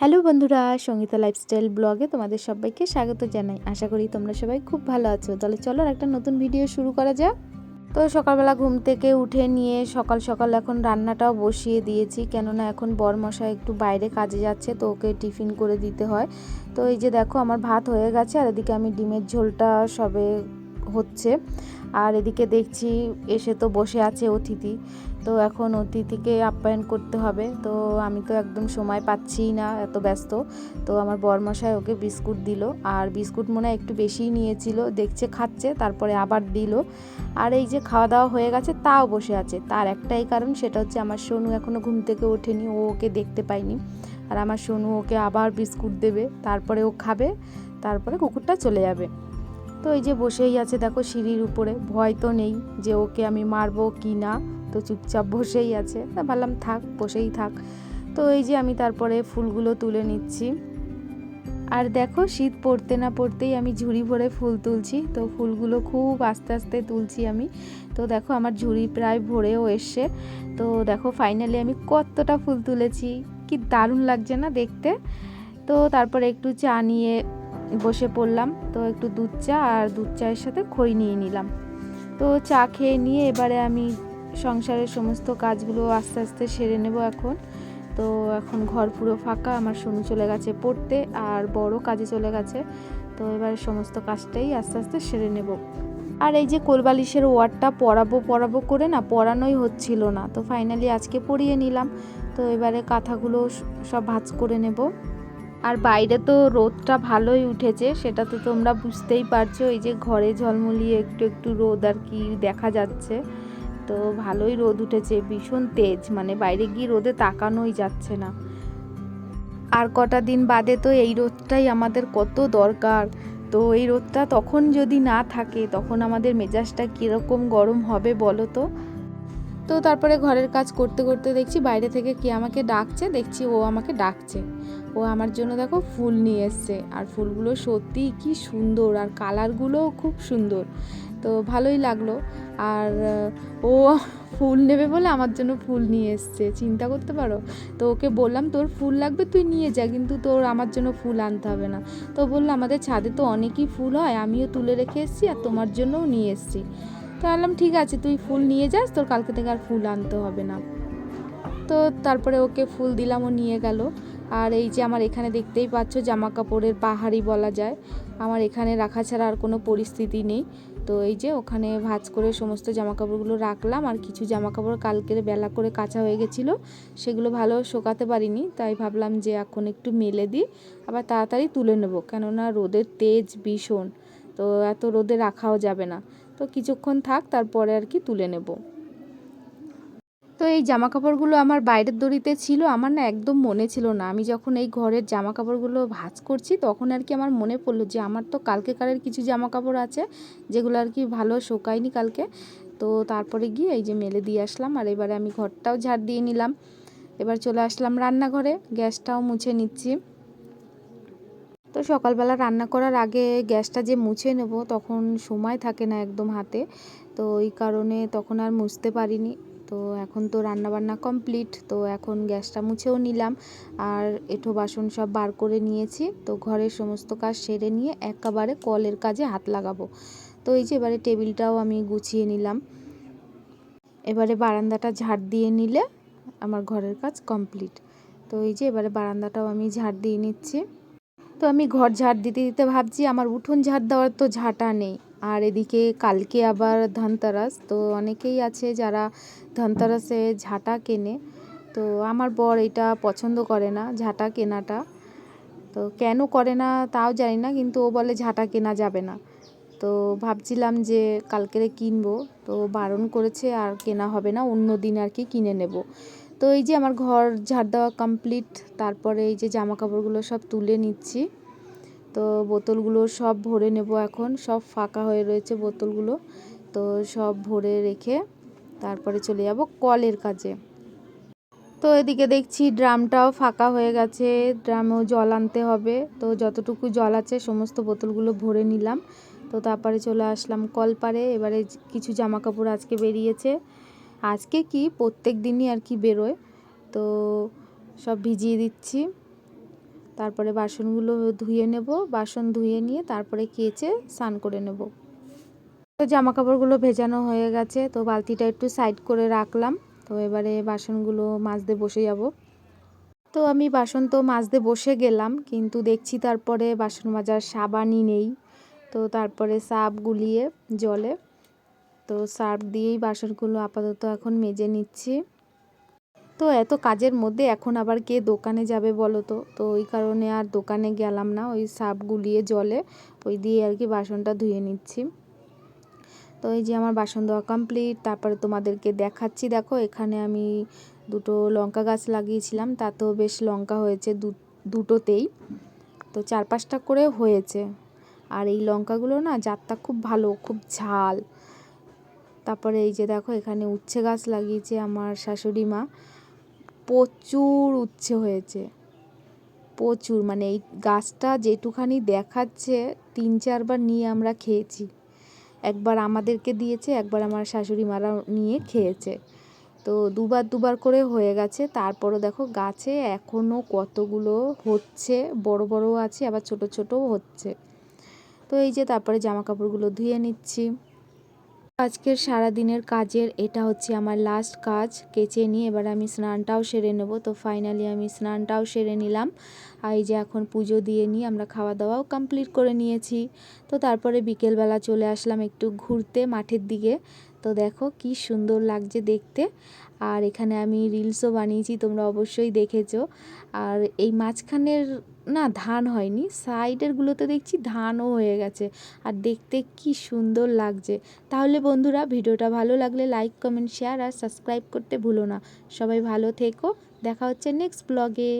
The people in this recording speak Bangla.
হ্যালো বন্ধুরা, সঙ্গীতা লাইফস্টাইল ব্লগে তোমাদের সবাইকে স্বাগত জানাই। আশা করি তোমরা সবাই খুব ভালো আছো। তাহলে চলো একটা নতুন ভিডিও শুরু করা যাক। তো সকালবেলা ঘুম থেকে উঠে নিয়ে সকাল সকাল এখন রান্নাটাও বসিয়ে দিয়েছি, কেননা এখন বরমশা একটু বাইরে কাজে যাচ্ছে, তো ওকে টিফিন করে দিতে হয়। তো এই যে দেখো, আমার ভাত হয়ে গেছে, আর এদিকে আমি ডিমের ঝোলটা সবে হচ্ছে। আর এদিকে দেখছি, এসে তো বসে আছে অতিথি। তো এখন অতিথিকে আপ্যায়ন করতে হবে। তো আমি তো একদম সময় পাচ্ছি না, এত ব্যস্ত। তো আমার বরমশাই ওকে বিস্কুট দিল। আর বিস্কুট মনে হয় একটু বেশিই নিয়েছিল। দেখছে খাচ্ছে, তারপরে আবার দিল। আর এই যে খাওয়া দাওয়া হয়ে গেছে, তাও বসে আছে। তার একটাই কারণ, সেটা হচ্ছে আমার সোনু এখনও ঘুম থেকে ওঠেনি, ও ওকে দেখতে পাইনি। আর আমার সোনু ওকে আবার বিস্কুট দেবে, তারপরে ও খাবে, তারপরে কুকুরটা চলে যাবে। তো এই যে বসেই আছে দেখো সিঁড়ির উপরে। ভয় তো নেই যে ওকে আমি মারবো কি না। তো চুপচাপ বসেই আছে। তা ভাবলাম থাক, বসেই থাক। তো এই যে আমি তারপরে ফুলগুলো তুলে নিচ্ছি। আর দেখো শীত পড়তে না পড়তেই আমি ঝুড়ি ভরে ফুল তুলছি। তো ফুলগুলো খুব আস্তে আস্তে তুলছি আমি। তো দেখো আমার ঝুড়ি প্রায় ভরেও এসছে। তো দেখো ফাইনালি আমি কতটা ফুল তুলেছি। কি দারুণ লাগছে না দেখতে? তো তারপরে একটু চা নিয়ে বসে পড়লাম। তো একটু দুধ চা আর দুধ চায়ের সাথে খই নিয়ে নিলাম। তো চা খেয়ে নিয়ে এবারে আমি সংসারের সমস্ত কাজগুলো আস্তে আস্তে সেরে নেব এখন। তো এখন ঘর পুরো ফাঁকা, আমার সোনু চলে গেছে পড়তে আর বড় কাজে চলে গেছে। তো এবার সমস্ত কাজটাই আস্তে আস্তে সেরে নেব। আর এই যে কোলবালিশের ওয়ার্ডটা পড়াবো পড়াবো করে না, পড়ানোই হচ্ছিল না। তো ফাইনালি আজকে পড়িয়ে নিলাম। তো এবারে কাঁথাগুলো সব ভাঁজ করে নেব। আর বাইরে তো রোদটা ভালোই উঠেছে, সেটা তো তোমরা বুঝতেই পারছ। এই যে ঘরে ঝলমলিয়ে একটু একটু রোদ আর কি দেখা যাচ্ছে। তো ভালোই রোদ উঠেছে, ভীষণ তেজ মানে বাইরে গিয়ে রোদে তাকানোই যাচ্ছে না। আর কটা দিন বাদে তো এই রোদটাই আমাদের কত দরকার। তো এই রোদটা তখন যদি না থাকে, তখন আমাদের মেজাজটা কীরকম গরম হবে বলো তো? তো তারপরে ঘরের কাজ করতে করতে দেখছি বাইরে থেকে কে আমাকে ডাকছে, দেখছি ও আমাকে ডাকছে। ও আমার জন্য দেখো ফুল নিয়ে এসছে, আর ফুলগুলো সত্যি কি সুন্দর, আর কালারগুলোও খুব সুন্দর। তো ভালোই লাগল। আর ও ফুল নেবে বলে আমার জন্য ফুল নিয়ে এসছে, চিন্তা করতে পারো? তো ওকে বললাম, তোর ফুল লাগবে, তুই নিয়ে যা, কিন্তু তোর আমার জন্য ফুল আনতে হবে না। তো বলল, আমাদের ছাদে তো অনেকই ফুল হয়, আমিও তুলে রেখে এসেছি আর তোমার জন্যও নিয়ে এসেছি। তো বললাম, ঠিক আছে, তুই ফুল নিয়ে যাস, তোর কালকে থেকে আর ফুল আনতে হবে না। তো তারপরে ওকে ফুল দিলাম, ও নিয়ে গেল। আর এই যে আমার এখানে দেখতেই পাচ্ছ, জামা কাপড়ের পাহাড়ি বলা যায়। আমার এখানে রাখা ছাড়া আর কোনো পরিস্থিতি নেই। তো এই যে ওখানে ভাজ করে সমস্ত জামা কাপড়গুলো রাখলাম, আর কিছু জামা কাপড় কালকের বেলা করে কাঁচা হয়ে গেছিল, সেগুলো ভালো শোকাতে পারিনি, তাই ভাবলাম যে এখন একটু মেলে দিই, আবার তাড়াতাড়ি তুলে নেব, কেননা রোদের তেজ ভীষণ, তো এত রোদে রাখাও যাবে না। তো কিছুক্ষণ থাক, তারপরে আর কি তুলে নেব। তো এই জামা কাপড়গুলো আমার বাইরের দড়িতে ছিল, আমার না একদম মনে ছিল না। আমি যখন এই ঘরের জামা কাপড়গুলো ভাজ করছি, তখন আর কি আমার মনে পড়ল যে আমার তো কালকে কালকেকারের কিছু জামা কাপড় আছে, যেগুলো আর কি ভালো শোকায়নি কালকে। তো তারপরে গিয়ে এই যে মেলে দিয়ে আসলাম, আর এবারে আমি ঘরটাও ঝাড় দিয়ে নিলাম। এবার চলে আসলাম রান্নাঘরে, গ্যাসটাও মুছে নিচ্ছি। তো সকালবেলা রান্না করার আগে গ্যাসটা যে মুছে নেব, তখন সময় থাকে না একদম হাতে। তো ওই কারণে তখন আর মুছতে পারিনি। তো এখন তো রান্না বান্না কমপ্লিট তো এখন গ্যাসটা মুছেও নিলাম। আর এঁঠো বাসন সব বার করে নিয়েছি, তো ঘরের সমস্ত কাজ সেরে নিয়ে একেবারে কলের কাজে হাত লাগাবো। তো এই যে এবারে টেবিলটাও আমি গুছিয়ে নিলাম। এবারে বারান্দাটা ঝাড় দিয়ে নিলে আমার ঘরের কাজ কমপ্লিট তো এই যে এবারে বারান্দাটাও আমি ঝাড় দিয়ে নিচ্ছি। তো আমি ঘর ঝাড় দিতে দিতে ভাবছি, আমার উঠোন ঝাড় দেওয়ার তো ঝাঁটা নেই। আর এদিকে কালকে আবার ধনতেরাস। তো অনেকেই আছে যারা ধনতেরাসে ঝাঁটা কেনে। তো আমার বর এটা পছন্দ করে না, ঝাঁটা কেনাটা। তো কেন করে না তাও জানি না, কিন্তু ও বলে ঝাঁটা কেনা যাবে না। তো ভাবছিলাম যে কালকেরে কিনবো। তো বারণ করেছে আর কেনা হবে না, অন্য দিন আর কি কিনে নেব। তো এই যে আমার ঘর ঝাড় দেওয়া কমপ্লিট তারপরে এই যে জামা কাপড়গুলো সব তুলে নিচ্ছি। তো বোতলগুলো সব ভরে নেব এখন, সব ফাঁকা হয়ে রয়েছে বোতলগুলো। তো সব ভরে রেখে তারপরে চলে যাব কলের কাজে। তো এদিকে দেখছি ড্রামটাও ফাঁকা হয়ে গেছে ড্রামেও জল আনতে হবে। তো যতটুকু জল আছে সমস্ত বোতলগুলো ভরে নিলাম। তো তারপরে চলে আসলাম কলপারে এবারে কিছু জামা কাপড় আজকে বেরিয়েছে। আজকে কি? প্রত্যেক দিনই আর কি বেরোয়। তো সব ভিজিয়ে দিচ্ছি। তারপরে বাসনগুলো ধুয়ে নেব, বাসন ধুয়ে নিয়ে তারপরে কেচে স্নান করে নেব। তো জামা কাপড়গুলো ভেজানো হয়ে গেছে, তো বালতিটা একটু সাইড করে রাখলাম। তো এবারে বাসনগুলো মাজতে বসে যাব। তো আমি বাসন তো মাজতে বসে গেলাম, কিন্তু দেখছি তারপরে বাসন মাজার সাবানই নেই। তো তারপরে সাপ গুলিয়ে জলে, তো সার্ফ দিয়েই বাসনগুলো আপাতত এখন মেজে নিচ্ছি। তো এত কাজের মধ্যে এখন আবার কে দোকানে যাবে বলো তো? তো ওই কারণে আর দোকানে গেলাম না, ওই সাপ গুলিয়ে জলে ওই দিয়ে আর কি বাসনটা ধুয়ে নিচ্ছি। তো এই যে আমার বাসন দেওয়া কমপ্লিট তারপরে তোমাদেরকে দেখাচ্ছি। দেখো এখানে আমি দুটো লঙ্কা গাছ লাগিয়েছিলাম, তাতেও বেশ লঙ্কা হয়েছে দুটোতেই। তো চার পাঁচটা করে হয়েছে। আর এই লঙ্কাগুলো না জাতটা খুব ভালো, খুব ঝাল। তারপরে এই যে দেখো এখানে উচ্ছে গাছ লাগিয়েছে আমার শাশুড়ি মা। প্রচুর উচ্ছে হয়েছে। প্রচুর মানে এই গাছটা যেটুখানি দেখাচ্ছে, তিন চারবার নিয়ে আমরা খেয়েছি। একবার আমাদেরকে দিয়েছে, একবার আমার শাশুড়ি মারা নিয়ে খেয়েছে। তো দুবার দুবার করে হয়ে গেছে। তারপরও দেখো গাছে এখনও কতগুলো হচ্ছে, বড় বড়ও আছে, আবার ছোট ছোটও হচ্ছে। তো এই যে তারপরে জামা কাপড়গুলো ধুয়ে নিচ্ছি। আজকের সারা দিনের কাজের, এটা হচ্ছে আমার লাস্ট কাজ। কেচে নিয়ে এবার আমি স্নানটাও সেরে নেব। তো ফাইনালি আমি স্নানটাও সেরে নিলাম। আর এই যে এখন পুজো দিয়ে নিয়ে আমরা খাওয়া দাওয়াও কমপ্লিট করে নিয়েছি। তো তারপরে বিকেলবেলা চলে আসলাম একটু ঘুরতে মাঠের দিকে। তো দেখো কি সুন্দর লাগছে দেখতে। আর এখানে আমি রিলসও বানিয়েছি, তোমরা অবশ্যই দেখেছ। আর এই মাঝখানের না, ধান হয়নি। সাইডেরগুলোতে দেখছি ধানও হয়ে গেছে। আর দেখতে কি সুন্দর লাগছে। তাহলে বন্ধুরা, ভিডিওটা ভালো লাগলে লাইক কমেন্ট শেয়ার আর সাবস্ক্রাইব করতে ভুলো না। সবাই ভালো থেকো। দেখা হচ্ছে নেক্সট ব্লগে